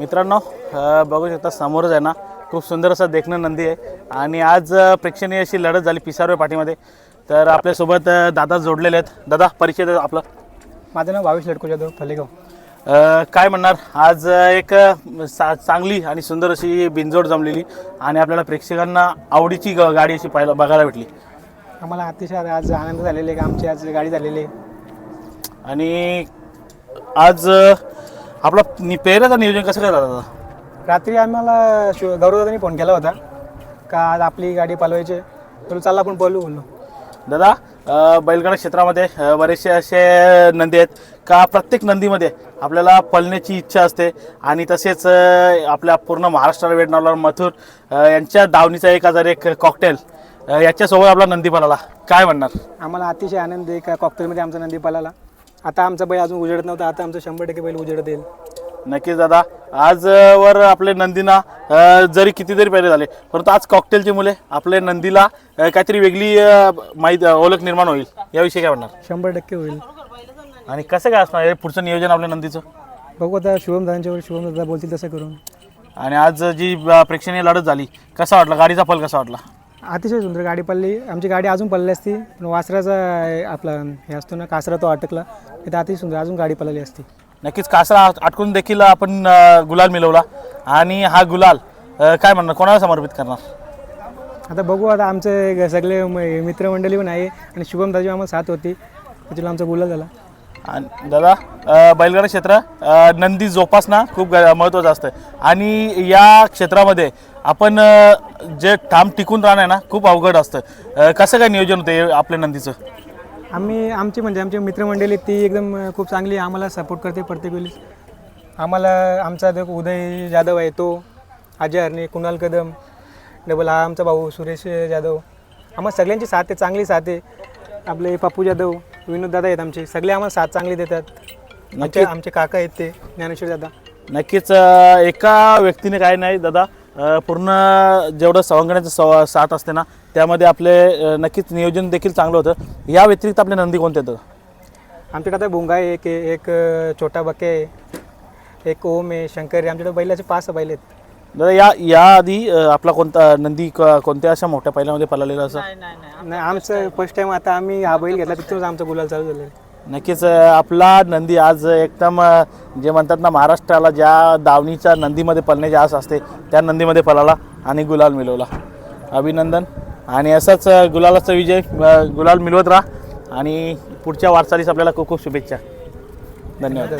मित्रांनो बघू शकता समोरच आहे ना खूप सुंदर असं देखणं नंदी आहे. आणि आज प्रेक्षणीय अशी लढत झाली पिसारवे पाठीमध्ये तर आपल्यासोबत दादा जोडलेले आहेत. दादा परिचय द्या आपलं. माझं नाव भावेश लडको जाधव फलेगाव. काय म्हणणार? आज एक सा चांगली आणि सुंदर अशी बिनजोड जमलेली आणि आपल्याला प्रेक्षकांना आवडीची ग- गाडी अशी पाहायला बघायला भेटली. आम्हाला अतिशय आज आनंद झालेले आहे की आमची आज गाडी झालेली. आहे आणि आज आपला नि पेहऱ्याचं नियोजन कसं काय झालं दादा रात्री आम्हाला शिव गौरवदादांनी फोन केला होता. का आज आपली गाडी पालवायची आहे. तर चालला आपण बोलू बोललो. दादा अ, बैलगाडा क्षेत्रामध्ये अ, बरेचसे असे नंदी आहेत. का प्रत्येक नंदीमध्ये आपल्याला पळण्याची इच्छा असते? आणि तसेच अ, आपल्या पूर्ण महाराष्ट्राला वेडणारा मथुर अ, यांच्या दावणीचा एक हजार एक कॉकटेल याच्यासोबत आपला नंदी पळाला काय म्हणणार? आम्हाला अतिशय आनंद आहे का कॉकटेलमध्ये आमचा नंदी पालाला. आता आमचा बैल अजून उजेडत नव्हता आता आमचं शंभर टक्के बैल उजेडत येईल. नक्कीच दादा आज अ, वर आपले नंदीना अ, जरी किती जरी पहिले झाले परंतु आज कॉकटेलची मुले आपल्या नंदीला अ, काहीतरी वेगळी अ, माहिती ओळख निर्माण होईल. याविषयी काय म्हणणार? शंभर टक्के होईल. आणि कसं काय असणार हे पुढचं नियोजन आपल्या नंदीचं? बघू आता शुभम दादांच्यावर शुभम दादा बोलतील तसं करून. आणि आज जी अ, प्रेक्षणीय लढत झाली कसा वाटला? गाडीचा फल कसा वाटला? अतिशय सुंदर गाडी पडली. आमची गाडी अजून पडली असती पण वासराचा आपला हे असतो ना कासरा तो अटकला. तर अतिशय सुंदर अजून गाडी पडलेली असती. नक्कीच कासरा आटकून देखील आपण गुलाल मिळवला. आणि हा गुलाल काय म्हणणार? कोणाला समर्पित करणार? आता बघू आता आमचे सगळे म- मित्रमंडळी पण आहे. आणि शुभम दाजी आम्हाला साथ होती. त्याच्याला आमचा गुलाल झाला. आणि दादा अ, बैलगाडा क्षेत्र अ, नंदी जोपासना खूप ग- महत्त्वाचं असतं आणि या क्षेत्रामध्ये आपण अ, जे ठाम टिकून राहणं आहे ना खूप अवघड असतं. अ, कसं काय नियोजन होतं आपल्या नंदीचं? आम्ही आमची म्हणजे आमची मित्रमंडळी ती एकदम अं, खूप चांगली आहे. आम्हाला सपोर्ट करते प्रत्येक वेळेस. आम्हाला आमचा जो उदय जाधव आहे तो अजय हरणे कुणाल कदम डबल हा आमचा भाऊ सुरेश जाधव. आम्हाला सगळ्यांची साथ आहे चांगली साथ आहे. आपले पप्पू जाधव विनोद दादा आहेत आमचे. सगळे आम्हाला साथ चांगली देतात. आमचे आमचे काका आहेत ते ज्ञानेश्वर दादा. नक्कीच एका व्यक्तीने काय नाही दादा. पूर्ण जेवढं सवंगण्याचं सव साथ असते ना त्यामध्ये आपले नक्कीच नियोजन देखील चांगलं होतं. या व्यतिरिक्त आपले नंदी कोणते दादा? आमच्याकडे आता भुंगा आहे एक एक छोटा बके आहे एक ओम आहे शंकर आहे. आमच्याकडे बैलाचे पाच बैल आहेत. दादा या याआधी आपला कोणता नंदी क- कोणत्या अशा मोठ्या पहिल्यामध्ये पळालेला असं? नाही आमचं फर्स्ट टाइम आता आम्ही हा बैल घेतला तिथूनच आमचा गुलाल चालू झालेला आहे. नक्कीच अ, आपला नंदी आज एकदम अ, जे म्हणतात ना महाराष्ट्राला ज्या दावणीच्या नंदीमध्ये पळण्याची आस असते त्या नंदीमध्ये पळाला आणि गुलाल मिळवला. अभिनंदन. आणि असंच अ, गुलालाचा विजय अ, गुलाल मिळवत राहा. आणि पुढच्या वाटचालीस आपल्याला खूप खूप शुभेच्छा. धन्यवाद.